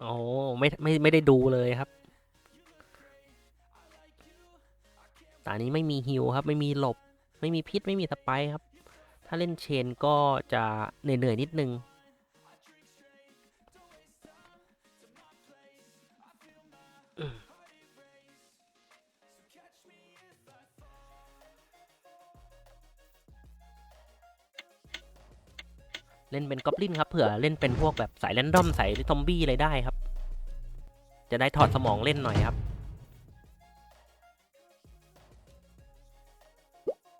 โอ้ไม่ไม่ไม่ได้ดูเลยครับตานี้ไม่มีฮิวครับ ไม่มีหลบ ไม่มีพิษไม่มีสไปครับ ถ้าเล่นเชนก็จะเหนื่อยๆนิดนึง เล่นเป็นกอบลินครับเผื่อเล่นเป็นพวกแบบสายแรนดอมสายซอมบี้อะไรได้ครับ จะได้ถอดสมองเล่นหน่อยครับ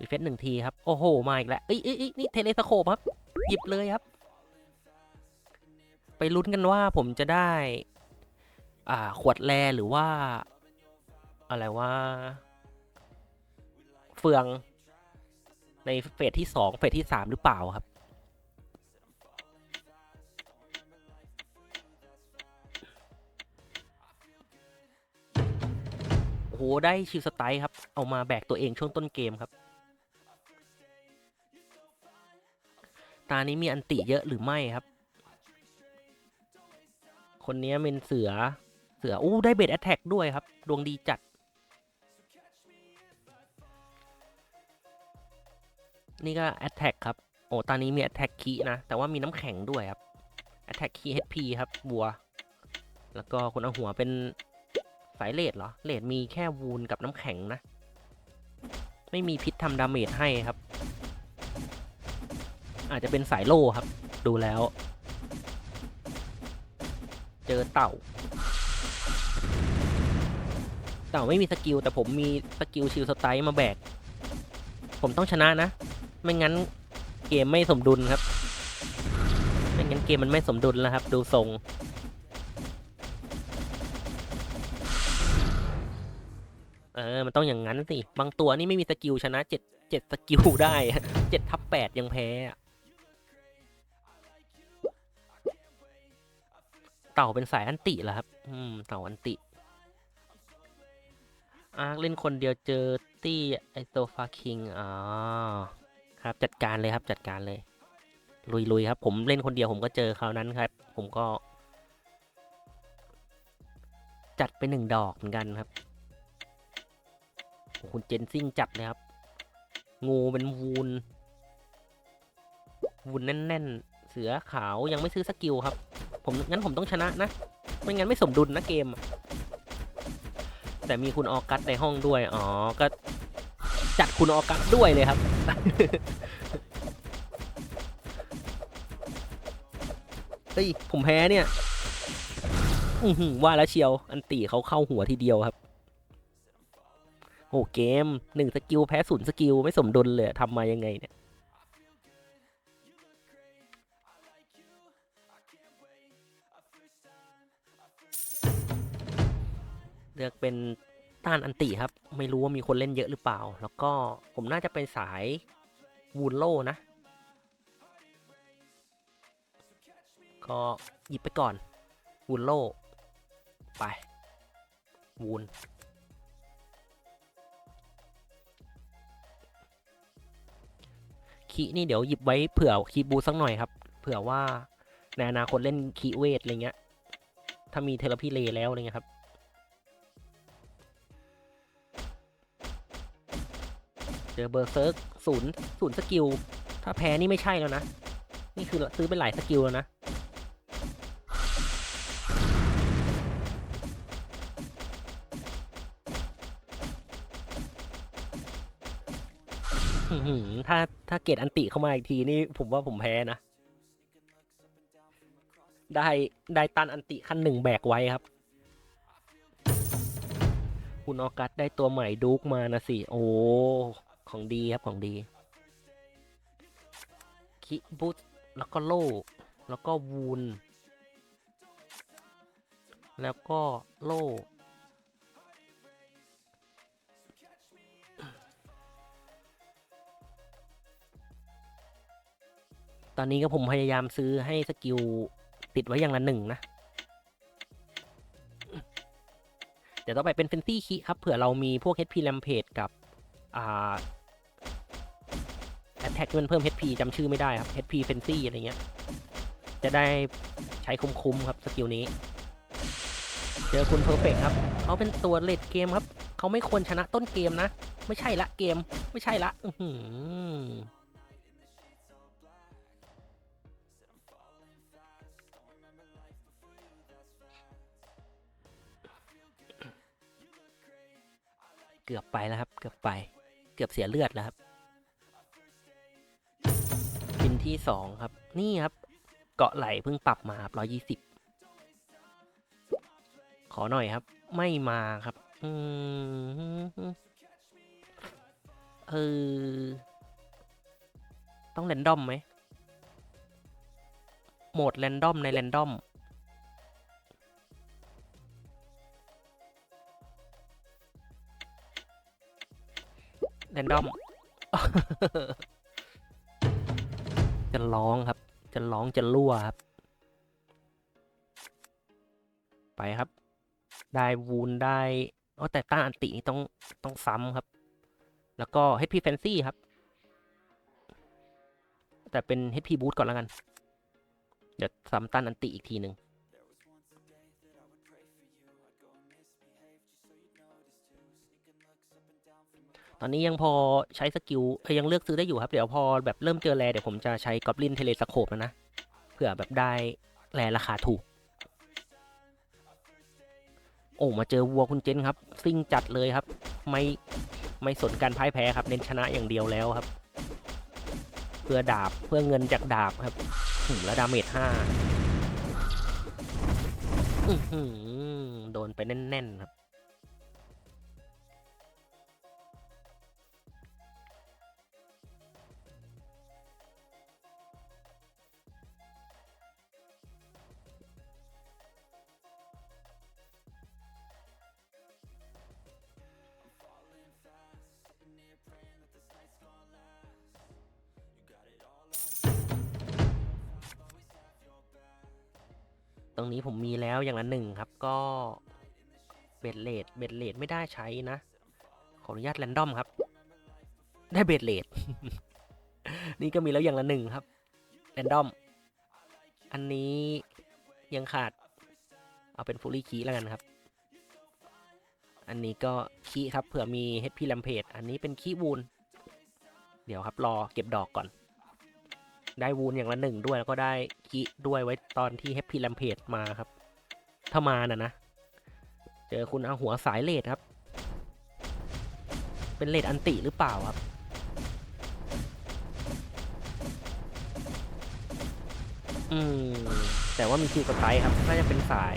รีเฟซหนึ่งทีครับ โอ้โห มาอีกแล้วเอ้ยเอ้ยเอ้ยนี่เทเลสโคปครับ หยิบเลยครับ ไปลุ้นกันว่าผมจะได้ อ่า ขวดแรหรือว่า อะไรว่า เฟือง ในเฟสที่สองเฟสที่สามหรือเปล่าครับ โหได้ชิลสไตล์ครับ เอามาแบกตัวเองช่วงต้นเกมครับ ตานี้มีอันติเยอะหรือไม่ครับ คนนี้เป็นเสือ เสืออู้ได้เบดแอตแทกด้วยครับ ดวงดีจัด นี่ก็แอตแทกครับ โอ้ตอนนี้มีแอตแทกคีนะ แต่ว่ามีน้ำแข็งด้วยครับแอตแทกคี HP ครับ บัว แล้วก็คนเอาหัวเป็น สายเลดเหรอ เลดมีแค่วูนกับน้ำแข็งนะ ไม่มีพิษทำดาเมจให้ครับ อาจจะเป็นสายโล่ครับ ดูแล้ว เจอเต่า เต่าไม่มีสกิลแต่ผมมีสกิลชิลสไตล์มาแบก ผมต้องชนะนะ ไม่งั้นเกมไม่สมดุลครับ ไม่งั้นเกมมันไม่สมดุลแล้วครับ ดูทรง ออมันต้องอย่างนั้นสิ บางตัวนี่ไม่มีสกิลชนะเจ็ดเจ็ดสกิลได้เจ็ดทับแปดยังแพ้ เต่าเป็นสายอันติเหรอครับ อืม เต่าอันติ อาร์คเล่นคนเดียวเจอตี้ไอโซฟาคิง อ๋อ ครับจัดการเลยครับจัดการเลย ลุยๆครับ ผมเล่นคนเดียวผมก็เจอคราวนั้นครับ ผมก็ จัดไปหนึ่งดอกเหมือนกันครับ คุณเจนซิ่งจัดเลยครับ งูเป็นวูนวูนแน่น ๆ เสือขาวยังไม่ซื้อสกิลครับ ผมงั้นผมต้องชนะนะ ไม่งั้นไม่สมดุลนะเกม แต่มีคุณออกัสในห้องด้วย อ๋อ ก็จัดคุณออกัสด้วยเลยครับเฮ้ยผมแพ้เนี่ยว่าแล้วเชียว อันตีเขาเข้าหัวทีเดียวครับ โอ้เกมหนึ่งสกิลแพ้ศูนย์สกิลไม่สมดุลเลยทำมายังไงเนี่ยเลือกเป็นต้านอันติครับ ไม่รู้ว่ามีคนเล่นเยอะหรือเปล่า แล้วก็ผมน่าจะเป็นสายวูนโลนะ ก็หยิบไปก่อนวูนโลไปวูน คีนี่เดี๋ยวหยิบไว้เผื่อคีบูสักหน่อยครับ เผื่อว่าในอนาคตเล่นคีเวทอะไรเงี้ย ถ้ามีเทเลพีเลแล้วอะไรเงี้ยครับ เจอเบอร์เซิร์กศูนย์ศูนย์สกิล ถ้าแพ้นี่ไม่ใช่แล้วนะ นี่คือซื้อเป็นหลายสกิลแล้วนะอื้อหือถ้า ถ้าเกตอันติเข้ามาอีกทีนี่ผมว่าผมแพ้นะ ได้ได้ตันอันติขั้นหนึ่งแบกไว้ครับ คุณออกัสได้ตัวใหม่ดูกมานะสิ โอ้ ของดีครับของดี คิบุตแล้วก็โล่แล้วก็วูน แล้วก็โล่ ตอนนี้ก็ผมพยายามซื้อให้สกิลติดไว้อย่างละหนึ่งนะ เดี๋ยวต่อไปเป็นเฟนซี่คีครับ เผื่อเรามีพวก HP Rampage กับ อ่า Attack ที่มันเพิ่ม HP จำชื่อไม่ได้ครับ HP Frenzy อะไรเงี้ย จะได้ใช้คุ้มๆครับสกิลนี้ เจอคุณเพอร์เฟกครับ เขาเป็นตัวเลดเกมครับ เขาไม่ควรชนะต้นเกมนะ ไม่ใช่ละเกม ไม่ใช่ละ อื เกือบไปแล้วครับ เกือบไป เกือบเสียเลือดแล้วครับชิ้นที่สองครับ นี่ครับ เกาะไหลเพิ่งปรับมาครับร้อยยี่สิบขอหน่อยครับ ไม่มาครับ อืมเออ ต้องแรนดอมไหมโหมดแรนดอมในแรนดอม แรนดอม จะร้องครับ จะร้องจะรั่วครับ ไปครับ ได้วูนได้อ๋อแต่ต้านอันตินี่ต้องต้องซ้ำครับ แล้วก็ HP Fancy ครับ แต่เป็น HP Boost ก่อนแล้วกัน เดี๋ยวซ้ำต้านอันติอีกทีหนึ่ง ตอนนี้ยังพอใช้สกิลยังเลือกซื้อได้อยู่ครับ เดี๋ยวพอแบบเริ่มเจอแรเดี๋ยวผมจะใช้กอบลินเทเลสโคปแล้วนะเผื่อแบบได้แรราคาถูก โอ้มาเจอวัวคุณเจนครับ ซิ่งจัดเลยครับ ไม่ไม่สนการพ่ายแพ้ครับ เน้นชนะอย่างเดียวแล้วครับ เพื่อดาบเพื่อเงินจากดาบครับถึงแล้วดาเมจห้าโดนไปแน่น ๆ ครับ ตรงนี้ผมมีแล้วอย่างละหนึ่งครับก็เบ็ดเลดเบ็ดเลดไม่ได้ใช้นะ ขออนุญาตแรนดอมครับ ได้เบ็ดเลดนี่ก็มีแล้วอย่างละหนึ่งครับแรนดอม อันนี้ยังขาด เอาเป็นฟูลี่คีแล้วกันครับ อันนี้ก็คีครับเผื่อมี HP แลมเพจอันนี้เป็นคีวูนเดี๋ยวครับรอเก็บดอกก่อน ได้วูนอย่างละหนึ่งด้วยแล้วก็ได้คิด้วยไว้ตอนที่ Happy Rampage มาครับ ถ้ามาน่ะนะ เจอคุณเอาหัวสายเลดครับ เป็นเลดอันติหรือเปล่าครับอืมแต่ว่ามีคิวสไตล์ครับ น่าจะเป็นสาย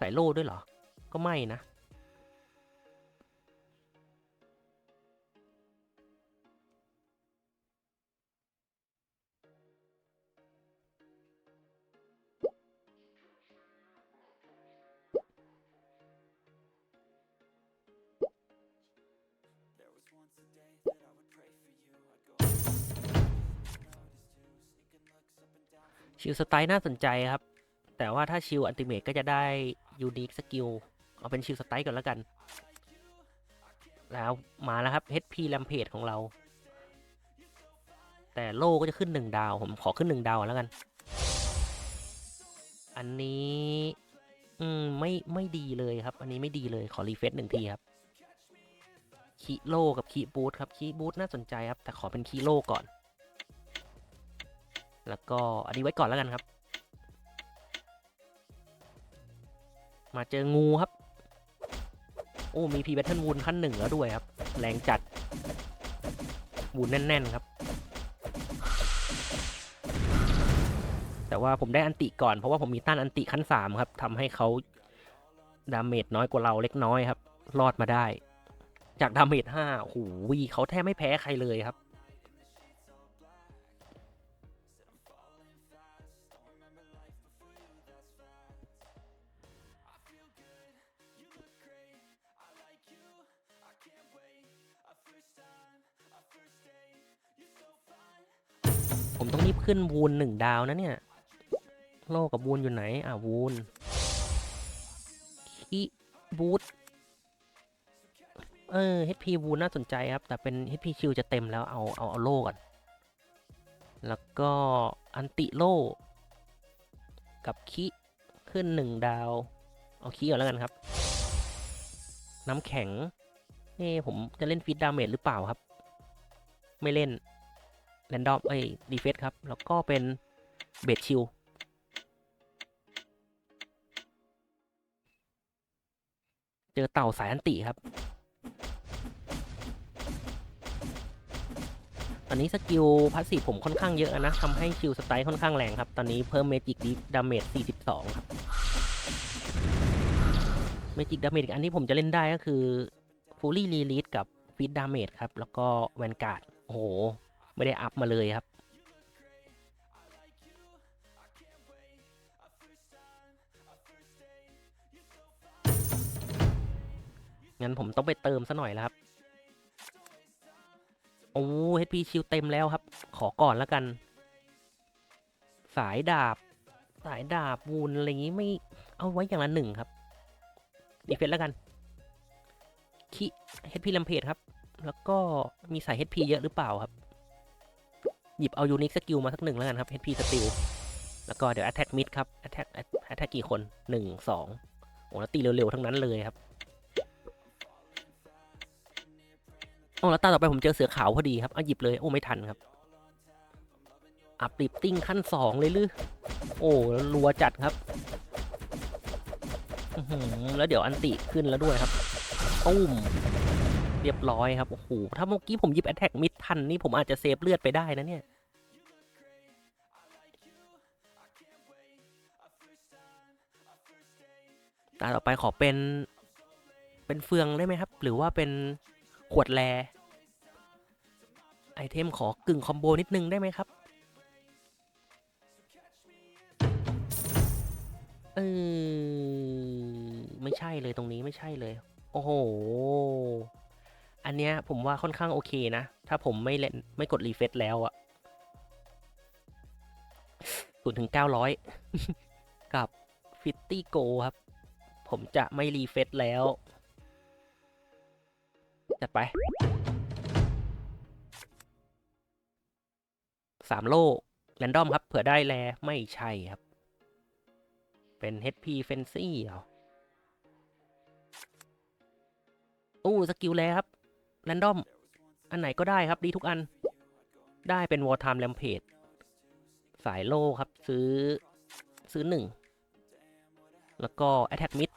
สายโล่ด้วยเหรอ ก็ไม่นะ ชิลสไตล์น่าสนใจครับ แต่ว่าถ้าชิลอันติเม e ก็จะได้ยูนิคสกิลเอาเป็นชิลสไตล์ก่อนแล้วกัน แล้วมาแล้วครับ HP Rampage ของเรา แต่โล่ก็จะขึ้นหนึ่งดาว ผมขอขึ้นหนึ่งดาวแล้วกัน อันนี้ อืม ไม่ไม่ดีเลยครับ อันนี้ไม่ดีเลยขอรีเฟซหนึ่งทีครับคีโลกับคีบูทครับคีบูทน่าสนใจครับ แต่ขอเป็นคีโลก่อน แล้วก็อันนี้ไว้ก่อนแล้วกันครับ มาเจองูครับ โอ้ มีพีแบทเทิลวูนขั้นหนึ่งแล้วด้วยครับ แรงจัดวูนแน่น ๆ ครับ แต่ว่าผมได้อันติก่อนเพราะว่าผมมีต้านอันติขั้นสามครับทำให้เขาดาเมจน้อยกว่าเราเล็กน้อยครับ รอดมาได้ จากดาเมจห้าโอ้โหเขาแทบไม่แพ้ใครเลยครับ ขึ้นวูนหนึ่งดาวนะเนี่ย โลกับวูนอยู่ไหน อ่าวูนคีบูทเออ HP วูนน่าสนใจครับ แต่เป็น HP ชิลจะเต็มแล้วเอาเอาเอาโล่ก่อน แล้วก็อันติโล่กับคิขึ้นหนึ่งดาว เอาคีก่อนแล้วกันครับ น้ำแข็งเอ้ผมจะเล่นฟีดดาเมจหรือเปล่าครับ ไม่เล่น แรนดอมเอ้ยดีเฟสครับ แล้วก็เป็นเบดชิลเจอเต่าสายอันติครับ ตอนนี้สกิลพาสซีผมค่อนข้างเยอะนะทำให้ชิลสไตล์ค่อนข้างแรงครับ ตอนนี้เพิ่มเมจิกดาเมจ 42 ครับ เมจิกดาเมจอีกอันที่ผมจะเล่นได้ก็คือฟูลี่รีลี e กับฟีดดาเมจครับ แล้วก็แวนการ์ด โอ้โห ไม่ได้อัพมาเลยครับ งั้นผมต้องไปเติมซะหน่อยแล้วครับ โอ้ HP ชิลเต็มแล้วครับ ขอก่อนแล้วกัน สายดาบ สายดาบวูนอะไรอย่างงี้ไม่เอาไว้อย่างละหนึ่งครับดีเฟนแล้วกันคิ HP ลำเพจครับ แล้วก็มีสาย HP เยอะหรือเปล่าครับ หยิบเอายูนิคสกิลมาสักหนึ่งแล้วกันครับ HP สติลแล้วก็เดี๋ยว Attack Mid ครับ Attack Attack กี่คนหนึ่งสองโอ้แล้วตีเร็วๆ ทั้งนั้นเลยครับโอ้แล้วตาต่อไปผมเจอเสือขาวพอดีครับเอาหยิบเลยโอ้ไม่ทันครับอัพลิฟติ้งขั้นสองเลยหรือโอ้แล้วรัวจัดครับแล้วเดี๋ยวอันติขึ้นแล้วด้วยครับตุ้ม เรียบร้อยครับ โอ้โห ถ้าเมื่อกี้ผมยิบแอ t แทกมิดทันนี่ผมอาจจะเซฟเลือดไปได้นะเนี่ย ตาต่อไปขอเป็น เป็นเฟืองได้ไหมครับ หรือว่าเป็นขวดแล ไอเทมขอกึ่งคอมโบนิดนึงได้ไหมครับ เออ ไม่ใช่เลยตรงนี้ไม่ใช่เลย โอ้โห อันเนี้ยผมว่าค่อนข้างโอเคนะ ถ้าผมไม่เล่นไม่กดรีเฟซแล้วอะศูนย์ถึงเก้าร้อยกับฟิตตี้โกครับ ผมจะไม่รีเฟซแล้ว จัดไปสามโลแรนดอมครับ เผื่อได้แลไม่ใช่ครับ เป็น HP Fancy เหรออู้สกิลแลครับ แรนดอม อันไหนก็ได้ครับดีทุกอัน ได้เป็น War Time Rampage สายโลครับซื้อซื้อหนึ่ง แล้วก็ Attack Mid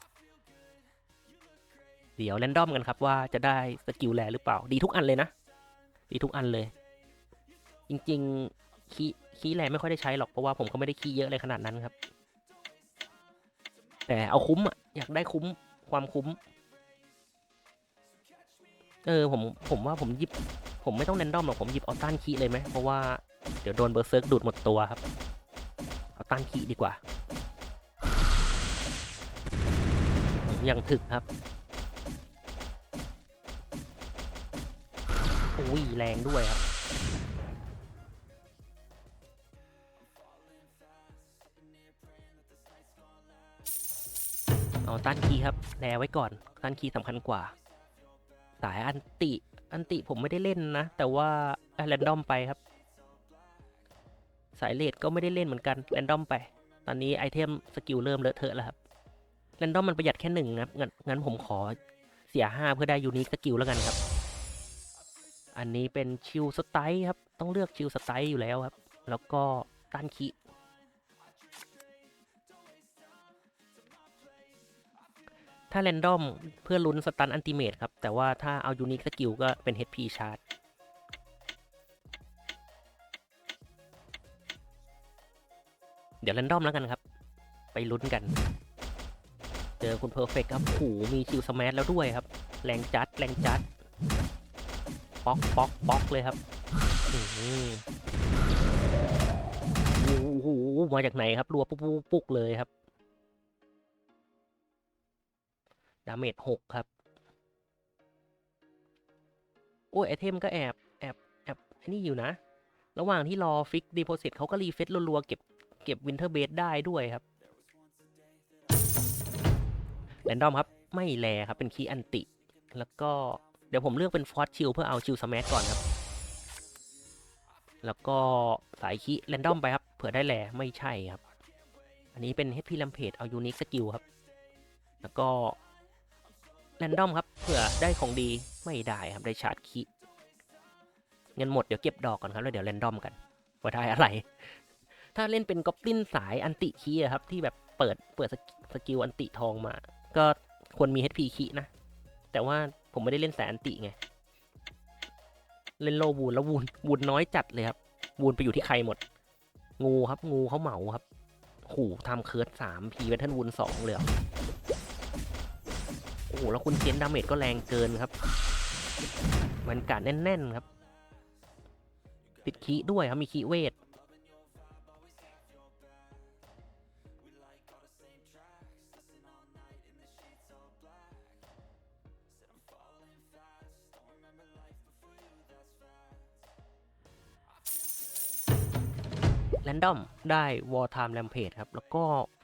เดี๋ยวแรนดอมกันครับว่าจะได้สกิลแลหรือเปล่า ดีทุกอันเลยนะ ดีทุกอันเลย จริงๆคีคีแลไม่ค่อยได้ใช้หรอก เพราะว่าผมก็ไม่ได้คีเยอะเลยขนาดนั้นครับ แต่เอาคุ้มอะอยากได้คุ้มความคุ้ม เออผมผมว่าผมหยิบ ผมไม่ต้องแรนดอมหรอกผมหยิบเอาต้านคีเลยไหมเพราะว่าเดี๋ยวโดนเบอร์เซิร์กดูดหมดตัวครับ เอาต้านคีดีกว่ายังถึกครับอุ้ยแรงด้วยครับ เอาต้านคีครับแลไว้ก่อนต้านคีสำคัญกว่า สายอันติ อันติผมไม่ได้เล่นนะ แต่ว่าแรนดอมไปครับ สายเลดก็ไม่ได้เล่นเหมือนกันแรนดอมไป ตอนนี้ไอเทมสกิลเริ่มเลอะเทอะแล้วครับแรนดอมมันประหยัดแค่หนึ่งครับงั้นงั้นผมขอเสียห้าเพื่อได้ยูนิคสกิลแล้วกันครับ อันนี้เป็นชิลสไตล์ครับ ต้องเลือกชิลสไตล์อยู่แล้วครับ แล้วก็ต้านคี ถ้าแรนดอมเพื่อลุ้นสตันอันติเมตครับ แต่ว่าถ้าเอายูนิคสกิลก็เป็น HP ชาร์จเดี๋ยวแรนดอมแล้วกันครับ ไปลุ้นกัน เจอคุณเพอร์เฟกครับโหมีคิวสมาร์ทแล้วด้วยครับ แรงจัด แรงจัด ป๊อกป๊อกป๊อกเลยครับโอ้โหมาจากไหนครับ รัวปุ๊กปุ๊กปุ๊กเลยครับ ดาเมจหกครับ โอ้ยไอเทมก็แอบแอบแอบไอ้นี่อยู่นะ ระหว่างที่รอฟิกดีโพสิตเขาก็รีเฟซรัวๆเก็บเก็บวินเทอร์เบสได้ด้วยครับแรนดอมครับ ไม่แลครับ เป็นคีย์อันติ แล้วก็เดี๋ยวผมเลือกเป็นฟอสชิลเพื่อเอาชิลสมัก่อนครับ แล้วก็สายคีย์แรนดอมไปครับ เผื่อได้แลไม่ใช่ครับ อันนี้เป็น HP Rampage เอา Unique Skill ครับ แล้วก็ รนดอมครับเผื่อได้ของดีไม่ได้ครับได้ชาร์จคีเงินหมดเดี๋ยวเก็บดอกก่อนครับแล้วเดี๋ยวแรนดอมกันว่าได้อะไร ถ้าเล่นเป็นก๊อบลินสายอันติคีอะครับ ที่แบบเปิดเปิดสกิสกิลอันติทองมา ก็ควรมี HP คีนะ แต่ว่าผมไม่ได้เล่นสายอันติไง เล่นโลวูนแล้ววูนวูนน้อยจัดเลยครับวูนไปอยู่ที่ใครหมด งูครับงูเขาเหมาครับ ขู่ทำเคิร์ดสามพีเวทเทิลวูนสองเลย อโอ้โห แล้วคุณเจนดาเมจก็แรงเกินครับ มันการแน่นๆครับ ติดคีด้วยครับ มีคีเวท แรนดอม ได้วอร์ไทม์แ m มเพจครับ แล้วก็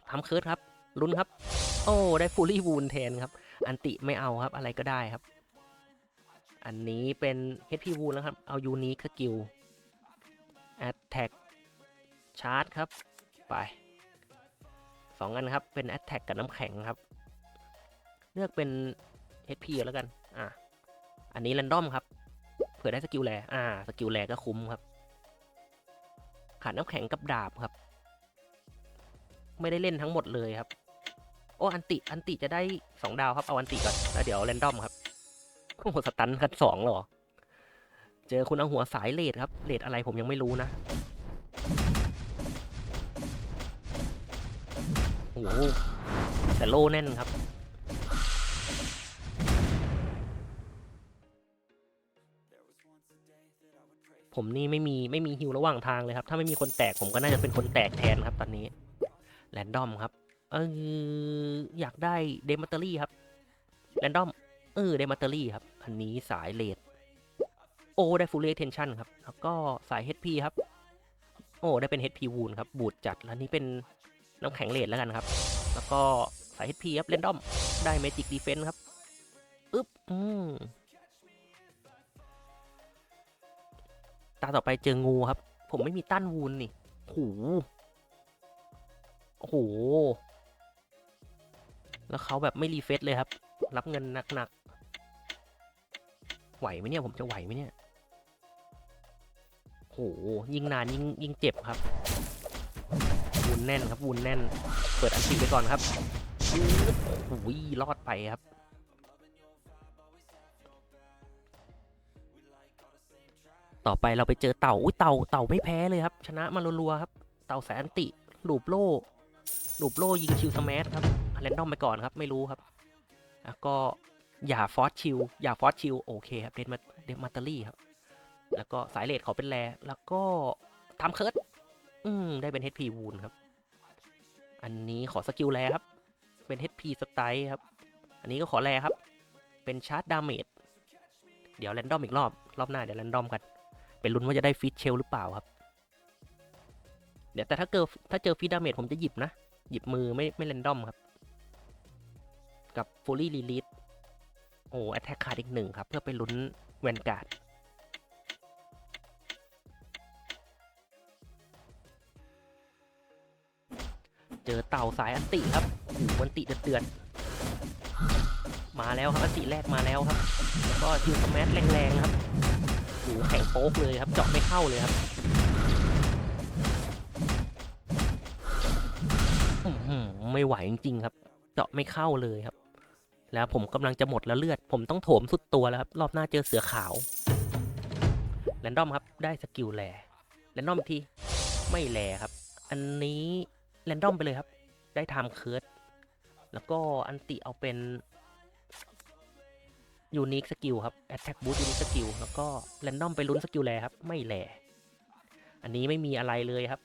ทำเคิร์ดครับ ลุ้นครับ โอ้ ได้ฟูลี่วูนแทนครับ อันติไม่เอาครับอะไรก็ได้ครับ อันนี้เป็น HP วูนแล้วครับ เอายูนิคสกิล Attack ชาร์จครับ ไปสองอันครับ เป็น Attack กับน้ำแข็งครับ เลือกเป็น HP แล้วกัน อะ อันนี้แรนดอมครับ เผื่อได้สกิลแรอ่า สกิลแรก็คุ้มครับ ขาดน้ำแข็งกับดาบครับ ไม่ได้เล่นทั้งหมดเลยครับ โอ้อันติอันติจะได้สองดาวครับเอาอันติก่อนแล้วเดี๋ยวแรนดอมครับโอ้โหสตันคัดสองเหรอเจอคุณเอาหัวสายเลดครับเลดอะไรผมยังไม่รู้นะโอ้โหแต่โล่แน่นครับผมนี่ไม่มีไม่มีฮิวระหว่างทางเลยครับ ถ้าไม่มีคนแตกผมก็น่าจะเป็นคนแตกแทนครับตอนนี้แรนดอมครับ เอออยากได้เดมัตเตอรี่ครับแรนดอมเออเดมัตเตอรี่ครับ อันนี้สายเลดโอได้ฟูลเลเทนชั่นครับ แล้วก็สาย HP ครับ โอ้ได้เป็น HP วูนครับ บูดจัด แล้วนี่เป็นน้ำแข็งเลดแล้วกันครับ แล้วก็สาย HP ครับเรนดอมได้เมจิกดีเฟนส์ครับอึ๊บอืมตาต่อไปเจองูครับ ผมไม่มีต้านวูนนี่โหโอ้โห แล้วเขาแบบไม่รีเฟซเลยครับ รับเงินหนักๆไหวไหมเนี่ยผมจะไหวไหมเนี่ยโหยิ่งนานยิ่งยิ่งเจ็บครับวูนแน่นครับวูนแน่น เปิดอันติไปก่อนครับโอ้โหรอดไปครับต่อไปเราไปเจอเต่า อุ้ยเต่า เต่าไม่แพ้เลยครับ ชนะมารัวๆครับ เต่าแสนติ หลูบโล่หลูบโล่ยิงชิวสแมัครับ แรนดอมไปก่อนครับ ไม่รู้ครับแล้วก็อย่าฟอสชิวอย่าฟอสชิวโอเคครับ เดนมาเดนมาตอรี่ครับ แล้วก็สายเลดเขาเป็นแรแล้วก็ทำเคิร์ดอืม ได้เป็น HP วูนครับ อันนี้ขอสกิลแรครับ เป็น HP สไตล์ครับ อันนี้ก็ขอแรครับ เป็นชาร์จดาเมจ เดี๋ยวแรนดอมอีกรอบ รอบหน้าเดี๋ยวแรนดอมกัน เป็นลุ้นว่าจะได้ฟีดเชลหรือเปล่าครับ เดี๋ยวแต่ถ้าเกิดถ้าเจอฟีดดาเมจผมจะหยิบนะ หยิบมือไม่ไม่เรนดอมครับ กับฟูลี่ลีลิทโอ้แอตแทกขาดอีกหนึ่งครับ เพื่อไปลุ้นแวนการ์ดเจอเต่าสายอันติครับโอ้โหอันติเดือดๆมาแล้วครับอันติแรกมาแล้วครับ แล้วก็ฮิวสแมทแรงๆครับโอ้โหแข็งโป๊กเลยครับเจาะไม่เข้าเลยครับไม่ไหวจริงๆครับ เจาะไม่เข้าเลยครับ แล้วผมกำลังจะหมดแล้วเลือด ผมต้องโถมสุดตัวแล้วครับรอบหน้าเจอเสือขาวแรนดอมครับได้สกิลแลแรนดอมทีไม่แลครับ อันนี้แรนดอมไปเลยครับ ได้ไทม์เคิร์ดแล้วก็อันติเอาเป็นยูนิคสกิลครับ Attack Boost ยูนิคสกิลแล้วก็แรนดอมไปลุ้นสกิลแรครับ ไม่แลอันนี้ไม่มีอะไรเลยครับ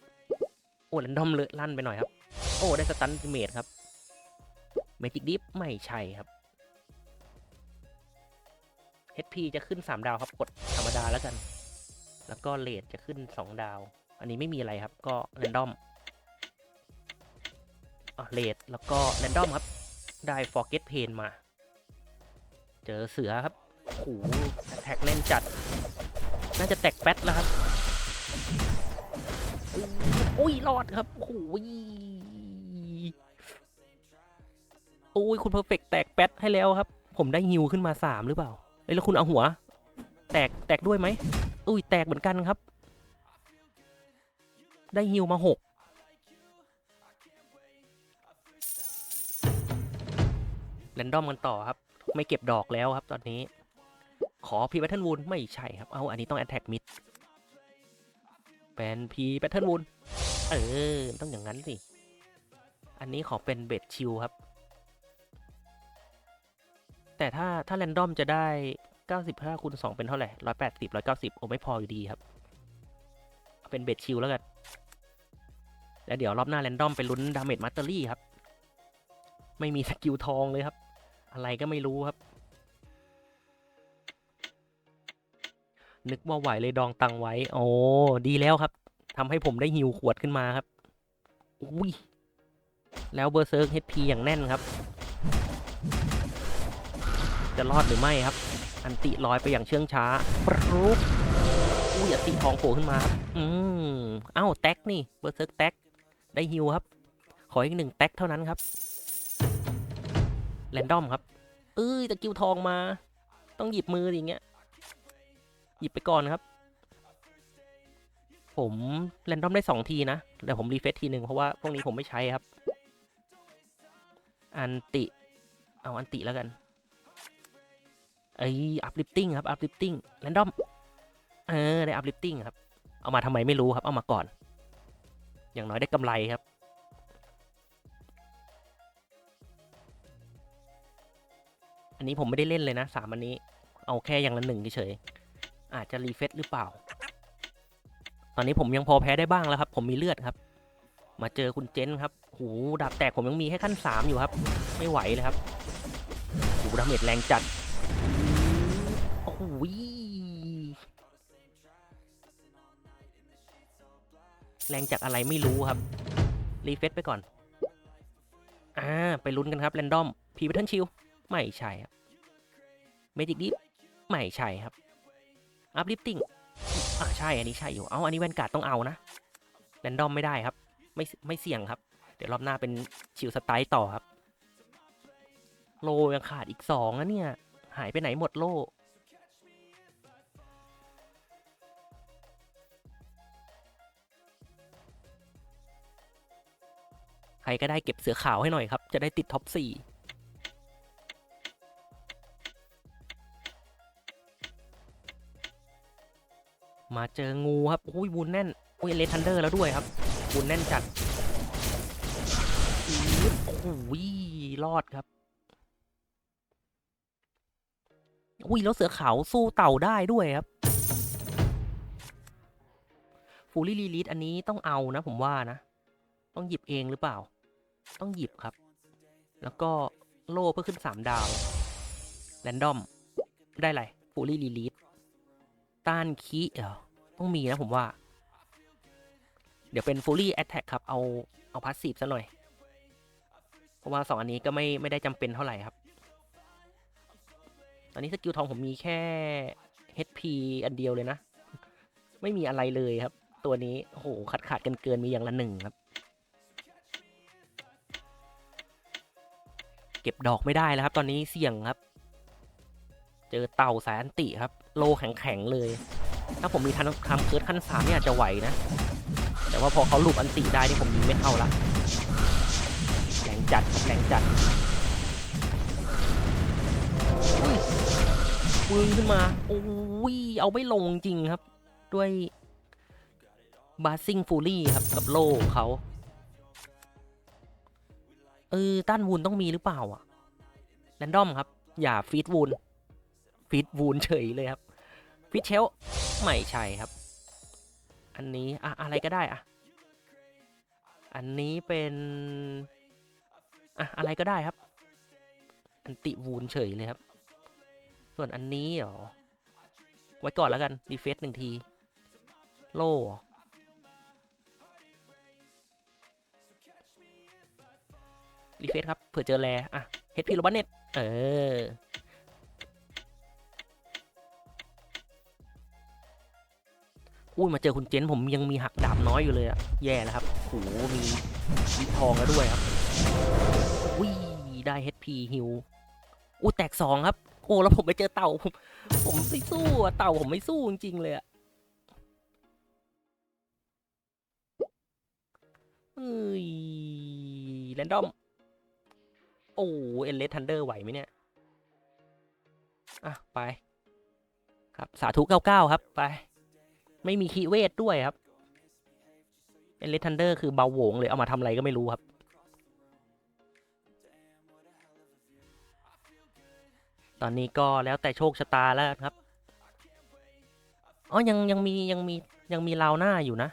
โอ้แรนดอมเลยลั่นไปหน่อยครับ โอ้ ได้สตันเมดครับ จิกดิฟไม่ใช่ครับ HP จะขึ้น 3 ดาวครับกดธรรมดาแล้วกัน แล้วก็เลทจะขึ้น 2 ดาว อันนี้ไม่มีอะไรครับก็แรนดอมอะเลทแล้วก็แรนดอมครับ ได้ Forget Pain มา เจอเสือครับโอ้โหแท็กแน่นจัด น่าจะแตกแป๊ดแล้วครับ อุ้ยรอดครับโอ้โโอ้ยคุณเพอร์เฟกแตกแป๊ดให้แล้วครับ ผมได้ฮิวขึ้นมาสามหรือเปล่าเอ้ยแล้วคุณเอาหัว แตกแตกด้วยไหมอุ้ยแตกเหมือนกันครับ ได้ฮิวมาหกแรนดอมกันต่อครับ ไม่เก็บดอกแล้วครับตอนนี้ ขอพีแพทเทิร์นวูนไม่ใช่ครับ เอาอันนี้ต้องแอ t แทกมิดเป็นพีแพทเทิร์นวูนเออ ต้องอย่างนั้นสิ อันนี้ขอเป็นเบดชิลครับ แต่ถ้าถ้าแรนดอมจะได้ 95คูณ2เป็นเท่าไหร่ 180 190 โอ้ไม่พออยู่ดีครับ เป็นเบดชิลแล้วกัน แล้วเดี๋ยวรอบหน้าแรนดอมไปลุ้นดาเมจมัตเตอรี่ครับ ไม่มีสกิลทองเลยครับ อะไรก็ไม่รู้ครับ นึกว่าไหวเลยดองตังไว้ โอ้ดีแล้วครับทำให้ผมได้ฮิวขวดขึ้นมาครับ อุ้ย แล้วเบอร์เซิร์กเฮดพีอย่างแน่นครับ จะรอดหรือไม่ครับ อันติลอยไปอย่างเชื่องช้าปรุบอุ้ยอันติทองโผล่ขึ้นมาครับอืมเอ้าแท็กนี่เบอร์เซิร์กแท็กได้ฮิวครับ ขออีกหนึ่งแท็กเท่านั้นครับแรนดอมครับเอ้ยตะกิวทองมา ต้องหยิบมืออย่างเงี้ยหยิบไปก่อนครับ ผมแรนดอมได้สองทีนะแต่ผมรีเฟซทีหนึ่งเพราะว่าพวกนี้ผมไม่ใช้ครับ อันติ เอาอันติแล้วกัน เอ้ยอัพลิฟติ้งครับอัพลิฟติ้งแรนดอมเออได้อัพลิฟติ้งครับ เอามาทำไมไม่รู้ครับ เอามาก่อน อย่างน้อยได้กำไรครับ อันนี้ผมไม่ได้เล่นเลยนะสามอันนี้ เอาแค่อย่างละหนึ่งเฉยๆอาจจะรีเฟซหรือเปล่า ตอนนี้ผมยังพอแพ้ได้บ้างแล้วครับ ผมมีเลือดครับ มาเจอคุณเจนครับ หูดาบแตกผมยังมีแค่ขั้นสามอยู่ครับ ไม่ไหวเลยครับหูดาเมจแรงจัด โอ้โหแรงจากอะไรไม่รู้ครับ รีเฟซไปก่อน อ่า ไปลุ้นกันครับ แรนดอม พีเบทเทิลชิลไม่ใช่ครับ เมจิกดิฟไม่ใช่ครับ อัพลิฟติ้ง อ่าใช่ อันนี้ใช่อยู่ เอาอันนี้แวนการ์ดต้องเอานะ แรนดอมไม่ได้ครับ ไม่ไม่เสี่ยงครับ เดี๋ยวรอบหน้าเป็นชิลสไตล์ต่อครับ โลยังขาดอีกสองนะเนี่ย หายไปไหนหมดโล ใครก็ได้เก็บเสือขาวให้หน่อยครับ จะได้ติดท็อปสี่มาเจองูครับอุ้ยวูนแน่นอุ้ยเลทันเดอร์แล้วด้วยครับวูนแน่นจัดโอ้โหรอดครับอุ้ยแล้วเสือขาวสู้เต่าได้ด้วยครับฟูลี่ลีลิทอันนี้ต้องเอานะผมว่านะ ต้องหยิบเองหรือเปล่า ต้องหยิบครับ แล้วก็โล่เพื่อขึ้นสามดาว แรนดอม ได้ไรฟูลี่ลีลิทต้านคีเหรอต้องมีนะผมว่า เดี๋ยวเป็นฟูลี่แอตแทกครับ เอา เอาพาสซีฟซะหน่อย เพราะว่าสองอันนี้ก็ไม่ไม่ได้จำเป็นเท่าไหร่ครับ ตอนนี้สกิลทองผมมีแค่ HP อันเดียวเลยนะ ไม่มีอะไรเลยครับ ตัวนี้โอ้โหขาดขาดกันเกินมีอย่างละหนึ่งครับ เก็บดอกไม่ได้แล้วครับ ตอนนี้เสี่ยงครับ เจอเต่าสายอันติครับ โลแข็งๆเลย ถ้าผมมีทันทำเคิร์ดขั้นสามเนี่ยอาจจะไหวนะ แต่ว่าพอเขาลูบอันติได้นี่ผมยิงไม่เข้าละแรงจัดครับแรงจัดอุ้ยปึงขึ้นมา โอ้ย เอาไม่ลงจริงครับ ด้วยบาซิงฟูลี่ครับ กับโลเขา เออต้านวูนต้องมีหรือเปล่าอะแรนดอมครับ อย่าฟีดวูนฟีดวูนเฉยเลยครับฟิชเชลไม่ใช่ครับ อันนี้อะอะไรก็ได้อะอันนี้เป็นอะอะไรก็ได้ครับ อันติวูนเฉยเลยครับ ส่วนอันนี้เหรอไว้ก่อนแล้วกันรีเฟซหนึ่งที โล่ รีเฟซครับ เผื่อเจอแรอะเฮดพีโรบันเน็ตเอออุ้ยมาเจอคุณเจนผมยังมีหักดาบน้อยอยู่เลยอะแย่แล้วครับโหมีมีทองแล้วด้วยครับอุ้ยได้ HP ฮิวอู้แตกสองครับ โอ้แล้วผมไปเจอเต่าผมผมไม่สู้อะเต่าผมไม่สู้จริงๆเลยอะเอ้ยแรนดอม โอ้เอเลสทันเดอร์ไหวไหมเนี่ย อะ ไป ครับ สาธุเก้าเก้าครับ ไป ไม่มีคีเวทด้วยครับ เอเลสทันเดอร์คือเบาโหวงเลย เอามาทำอะไรก็ไม่รู้ครับ ตอนนี้ก็แล้วแต่โชคชะตาแล้วครับ อ๋อ ยังยังมียังมียังมีราวหน้าอยู่นะ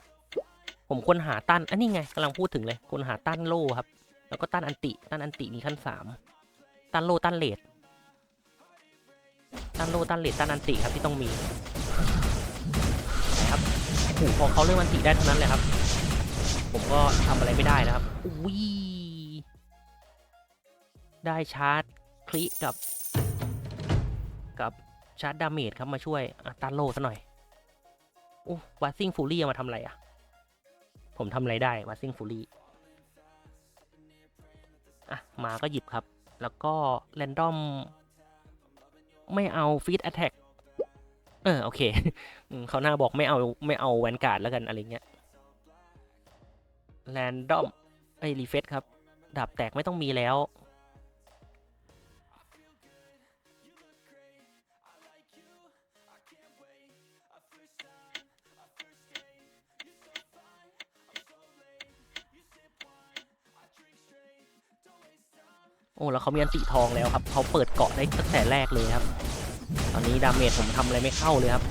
ผมควรหาตั้นอันนี้ไงกำลังพูดถึงเลยควรหาตั้นโล่ครับ แล้วก็ตั้นอันติตั้นอันติมีขั้นสามตั้นโลตั้นเลดตั้นโลตั้นเลดตั้นอันติครับที่ต้องมีนะครับโอ้พอเขาเริ่มอันติได้เท่านั้นเลยครับ ผมก็ทำอะไรไม่ได้แล้วครับอุ้ยได้ชาร์จคลิกับ กับชาร์จดาเมจครับมาช่วยตั้นโลซะหน่อยโอ้วัตซิงฟูรี่มาทำอะไรอะ ผมทำอะไรได้วัตซิงฟูรี่ อะมาก็หยิบครับ แล้วก็แรนดอมไม่เอาฟีดแอตแทกเออโอเคเขาหน้าบอกไม่เอาไม่เอาแวนการ์ดแล้วกันอะไรเงี้ยแรนดอมไอ้รีเฟซครับดาบแตกไม่ต้องมีแล้ว โอ้แล้วเขามีอันติทองแล้วครับเขาเปิดเกาะได้ตั้งแต่แรกเลยครับ ตอนนี้ดาเมจผมทำอะไรไม่เข้าเลยครับ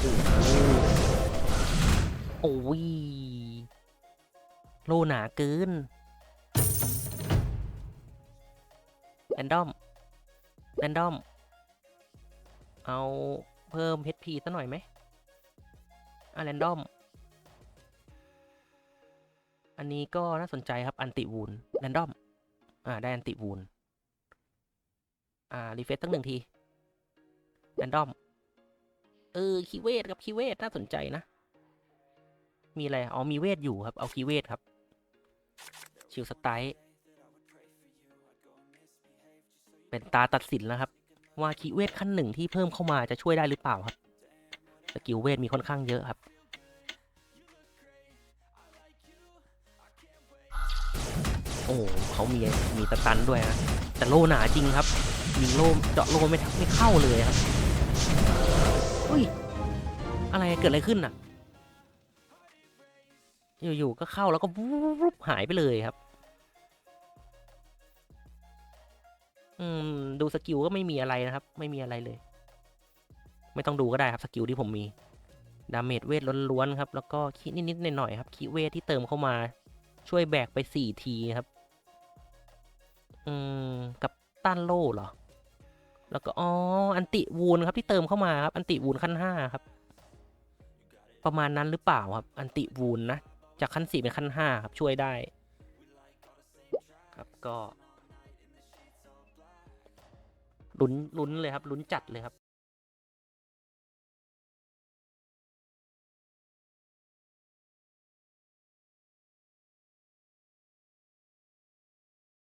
โอ้โหโอ้ยโลหนาเกินแรนดอมแรนดอม เอาเพิ่ม HP ซะหน่อยไหมอะแรนดอม อันนี้ก็น่าสนใจครับ อันติวูนแรนดอม อ่า ได้อันติวูน อ่า รีเฟซตั้งหนึ่งที แรนดอม เออ คีเวทครับคีเวทน่าสนใจนะ มีอะไร อ๋อ มีเวทอยู่ครับ เอาคีเวทครับ ชิลสไตล์เป็นตาตัดสินแล้วครับ ว่าคีเวทขั้นหนึ่งที่เพิ่มเข้ามาจะช่วยได้หรือเปล่าครับ สกิลเวทมีค่อนข้างเยอะครับ อ้โหเขามีมีสตันด้วยนะแต่โล่หนาจริงครับยิงโล่เจาะโล่ไม่ทัไม่เข้าเลยครับอุ้ยอะไรเกิดอะไรขึ้นน่ะ อยู่ๆก็เข้าแล้วก็วุบหายไปเลยครับ อืมดูสกิลก็ไม่มีอะไรนะครับ ไม่มีอะไรเลย ไม่ต้องดูก็ได้ครับสกิลที่ผมมีดาเมจเวทล้วนๆครับ แล้วก็คิดนิดๆหน่อยๆครับคิเวทที่เติมเข้ามาช่วยแบกไปสี่ทีครับ อืม กับต้านโล่เหรอ แล้วก็อ๋อ อันติวูนครับที่เติมเข้ามาครับ อันติวูนขั้นห้าครับ ประมาณนั้นหรือเปล่าครับ อันติวูนนะ จากขั้นสี่เป็นขั้นห้าครับ ช่วยได้ ครับก็ลุ้นลุ้นเลยครับลุ้นจัดเลยครับ